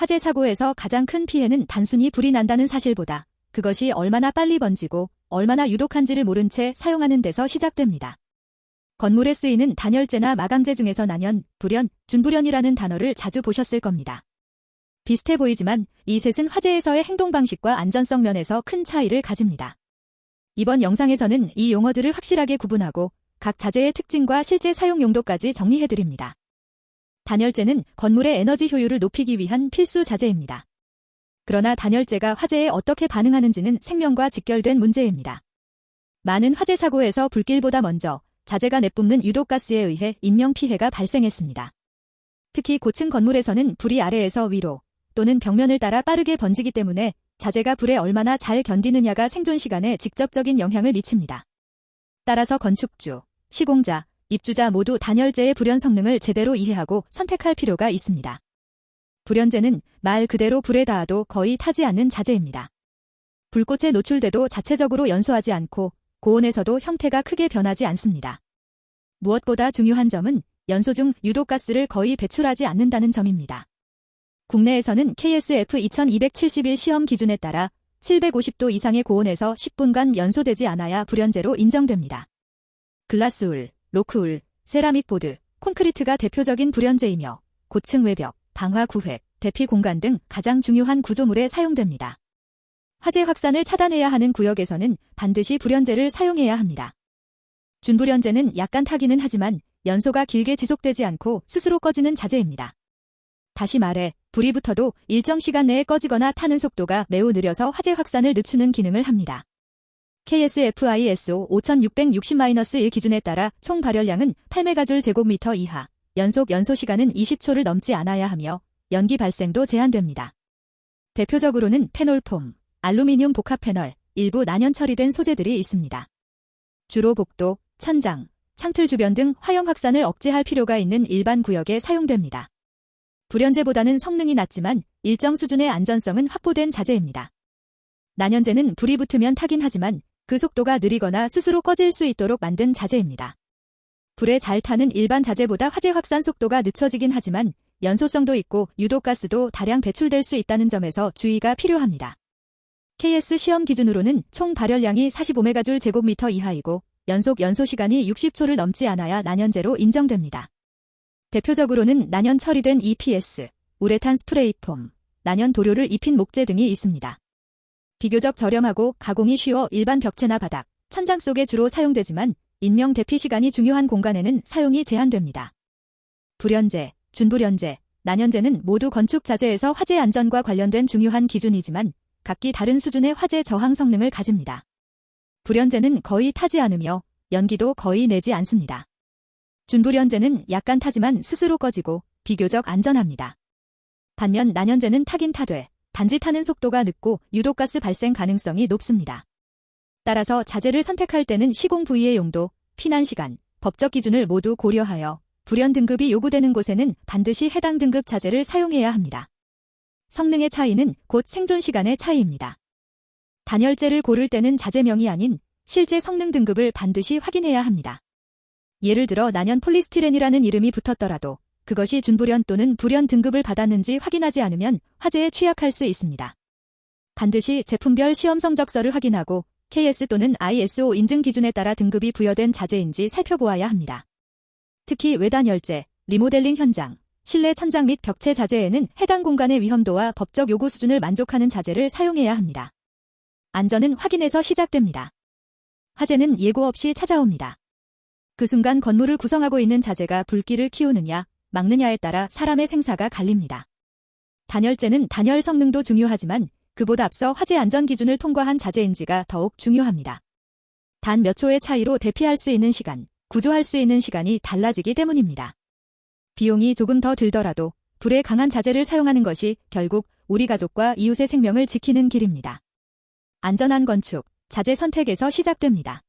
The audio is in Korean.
화재 사고에서 가장 큰 피해는 단순히 불이 난다는 사실보다 그것이 얼마나 빨리 번지고 얼마나 유독한지를 모른 채 사용하는 데서 시작됩니다. 건물에 쓰이는 단열재나 마감재 중에서 난연, 불연, 준불연이라는 단어를 자주 보셨을 겁니다. 비슷해 보이지만 이 셋은 화재에서의 행동 방식과 안전성 면에서 큰 차이를 가집니다. 이번 영상에서는 이 용어들을 확실하게 구분하고 각 자재의 특징과 실제 사용 용도까지 정리해드립니다. 단열재는 건물의 에너지 효율을 높이기 위한 필수 자재입니다. 그러나 단열재가 화재에 어떻게 반응하는지는 생명과 직결된 문제입니다. 많은 화재 사고에서 불길보다 먼저 자재가 내뿜는 유독가스에 의해 인명피해가 발생했습니다. 특히 고층 건물에서는 불이 아래에서 위로 또는 벽면을 따라 빠르게 번지기 때문에 자재가 불에 얼마나 잘 견디느냐가 생존 시간에 직접적인 영향을 미칩니다. 따라서 건축주, 시공자, 입주자 모두 단열재의 불연 성능을 제대로 이해하고 선택할 필요가 있습니다. 불연재는 말 그대로 불에 닿아도 거의 타지 않는 자재입니다. 불꽃에 노출돼도 자체적으로 연소하지 않고 고온에서도 형태가 크게 변하지 않습니다. 무엇보다 중요한 점은 연소 중 유독가스를 거의 배출하지 않는다는 점입니다. 국내에서는 KSF 2271 시험 기준에 따라 750도 이상의 고온에서 10분간 연소되지 않아야 불연재로 인정됩니다. 글라스울, 로크울, 세라믹 보드, 콘크리트가 대표적인 불연재이며 고층 외벽, 방화 구획, 대피 공간 등 가장 중요한 구조물에 사용됩니다. 화재 확산을 차단해야 하는 구역에서는 반드시 불연재를 사용해야 합니다. 준불연재는 약간 타기는 하지만 연소가 길게 지속되지 않고 스스로 꺼지는 자재입니다. 다시 말해 불이 붙어도 일정 시간 내에 꺼지거나 타는 속도가 매우 느려서 화재 확산을 늦추는 기능을 합니다. KSFISO 5660-1 기준에 따라 총 발열량은 8메가줄 제곱미터 이하, 연속 연소 시간은 20초를 넘지 않아야 하며 연기 발생도 제한됩니다. 대표적으로는 페놀폼, 알루미늄 복합 패널, 일부 난연 처리된 소재들이 있습니다. 주로 복도, 천장, 창틀 주변 등 화염 확산을 억제할 필요가 있는 일반 구역에 사용됩니다. 불연재보다는 성능이 낮지만 일정 수준의 안전성은 확보된 자재입니다. 난연재는 불이 붙으면 타긴 하지만 그 속도가 느리거나 스스로 꺼질 수 있도록 만든 자재입니다. 불에 잘 타는 일반 자재보다 화재 확산 속도가 늦춰지긴 하지만 연소성도 있고 유독가스도 다량 배출될 수 있다는 점에서 주의가 필요합니다. KS 시험 기준으로는 총 발열량이 45메가줄 제곱미터 이하이고 연속 연소 시간이 60초를 넘지 않아야 난연재로 인정됩니다. 대표적으로는 난연 처리된 EPS, 우레탄 스프레이폼, 난연 도료를 입힌 목재 등이 있습니다. 비교적 저렴하고 가공이 쉬워 일반 벽체나 바닥, 천장 속에 주로 사용되지만 인명 대피 시간이 중요한 공간에는 사용이 제한됩니다. 불연재, 준불연재, 난연재는 모두 건축 자재에서 화재 안전과 관련된 중요한 기준이지만 각기 다른 수준의 화재 저항 성능을 가집니다. 불연재는 거의 타지 않으며 연기도 거의 내지 않습니다. 준불연재는 약간 타지만 스스로 꺼지고 비교적 안전합니다. 반면 난연재는 타긴 타되 단지 타는 속도가 늦고 유독가스 발생 가능성이 높습니다. 따라서 자재를 선택할 때는 시공 부위의 용도, 피난 시간, 법적 기준을 모두 고려하여 불연 등급이 요구되는 곳에는 반드시 해당 등급 자재를 사용해야 합니다. 성능의 차이는 곧 생존 시간의 차이입니다. 단열재를 고를 때는 자재명이 아닌 실제 성능 등급을 반드시 확인해야 합니다. 예를 들어 난연 폴리스티렌이라는 이름이 붙었더라도 그것이 준불연 또는 불연 등급을 받았는지 확인하지 않으면 화재에 취약할 수 있습니다. 반드시 제품별 시험 성적서를 확인하고 KS 또는 ISO 인증 기준에 따라 등급이 부여된 자재인지 살펴보아야 합니다. 특히 외단 열재, 리모델링 현장, 실내 천장 및 벽체 자재에는 해당 공간의 위험도와 법적 요구 수준을 만족하는 자재를 사용해야 합니다. 안전은 확인에서 시작됩니다. 화재는 예고 없이 찾아옵니다. 그 순간 건물을 구성하고 있는 자재가 불길을 키우느냐, 막느냐에 따라 사람의 생사가 갈립니다. 단열재는 단열 성능도 중요하지만 그보다 앞서 화재 안전 기준을 통과한 자재인지가 더욱 중요합니다. 단 몇 초의 차이로 대피할 수 있는 시간, 구조할 수 있는 시간이 달라지기 때문입니다. 비용이 조금 더 들더라도 불에 강한 자재를 사용하는 것이 결국 우리 가족과 이웃의 생명을 지키는 길입니다. 안전한 건축, 자재 선택에서 시작됩니다.